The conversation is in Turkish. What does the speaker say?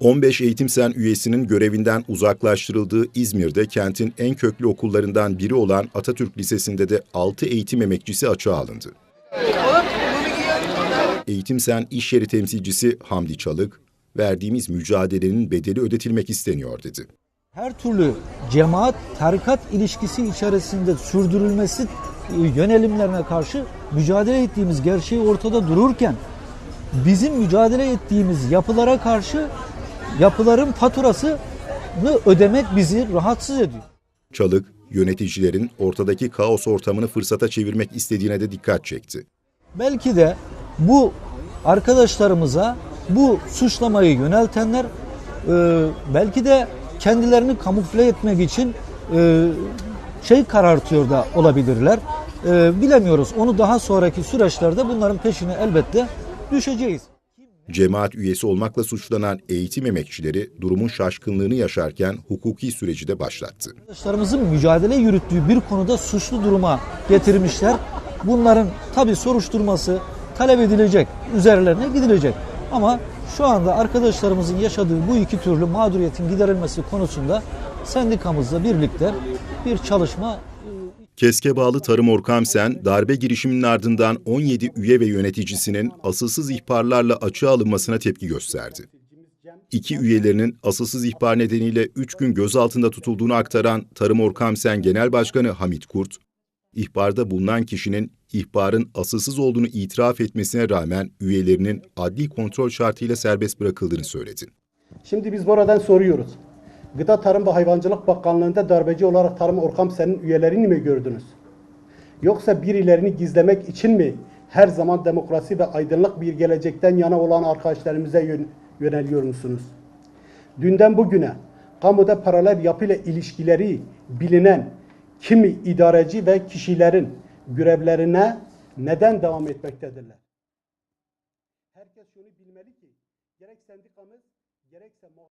15 Eğitim Sen üyesinin görevinden uzaklaştırıldığı İzmir'de kentin en köklü okullarından biri olan Atatürk Lisesi'nde de 6 eğitim emekçisi açığa alındı. Eğitim Sen iş yeri temsilcisi Hamdi Çalık, verdiğimiz mücadelenin bedeli ödetilmek isteniyor dedi. her türlü cemaat tarikat ilişkisi içerisinde sürdürülmesi e, yönelimlerine karşı mücadele ettiğimiz gerçeği ortada dururken bizim mücadele ettiğimiz yapılara karşı yapıların faturasını ödemek bizi rahatsız ediyor. Çalık, yöneticilerin ortadaki kaos ortamını fırsata çevirmek istediğine de dikkat çekti. Belki de bu arkadaşlarımıza bu suçlamayı yöneltenler e, belki de kendilerini kamufle etmek için e, şey karartıyor da olabilirler. E, bilemiyoruz. Onu daha sonraki süreçlerde bunların peşine elbette düşeceğiz. Cemaat üyesi olmakla suçlanan eğitim emekçileri durumun şaşkınlığını yaşarken hukuki süreci de başlattı. Arkadaşlarımızın mücadele yürüttüğü bir konuda suçlu duruma getirmişler. Bunların tabi soruşturması talep edilecek, üzerlerine gidilecek. Ama şu anda arkadaşlarımızın yaşadığı bu iki türlü mağduriyetin giderilmesi konusunda sendikamızla birlikte bir çalışma KESK'e bağlı Tarım Orkamsen, darbe girişiminin ardından 17 üye ve yöneticisinin asılsız ihbarlarla açığa alınmasına tepki gösterdi. İki üyelerinin asılsız ihbar nedeniyle 3 gün gözaltında tutulduğunu aktaran Tarım Orkamsen Genel Başkanı Hamit Kurt, ihbarda bulunan kişinin ihbarın asılsız olduğunu itiraf etmesine rağmen üyelerinin adli kontrol şartıyla serbest bırakıldığını söyledi. Şimdi biz buradan soruyoruz. Gıda Tarım ve Hayvancılık Bakanlığı'nda darbeci olarak Tarım Orkam senin üyelerini mi gördünüz? Yoksa birilerini gizlemek için mi her zaman demokrasi ve aydınlık bir gelecekten yana olan arkadaşlarımıza yön- yöneliyor musunuz? Dünden bugüne kamuda paralel yapıyla ilişkileri bilinen kimi idareci ve kişilerin görevlerine neden devam etmektedirler? Herkes şunu bilmeli ki gerek sendikamız gerekse